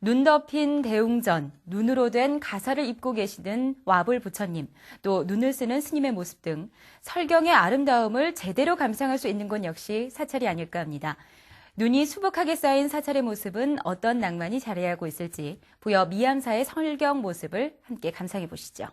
눈 덮인 대웅전, 눈으로 된 가사를 입고 계시는 와불 부처님, 또 눈을 쓰는 스님의 모습 등 설경의 아름다움을 제대로 감상할 수 있는 건 역시 사찰이 아닐까 합니다. 눈이 수북하게 쌓인 사찰의 모습은 어떤 낭만이 자리하고 있을지 부여 미암사의 설경 모습을 함께 감상해 보시죠.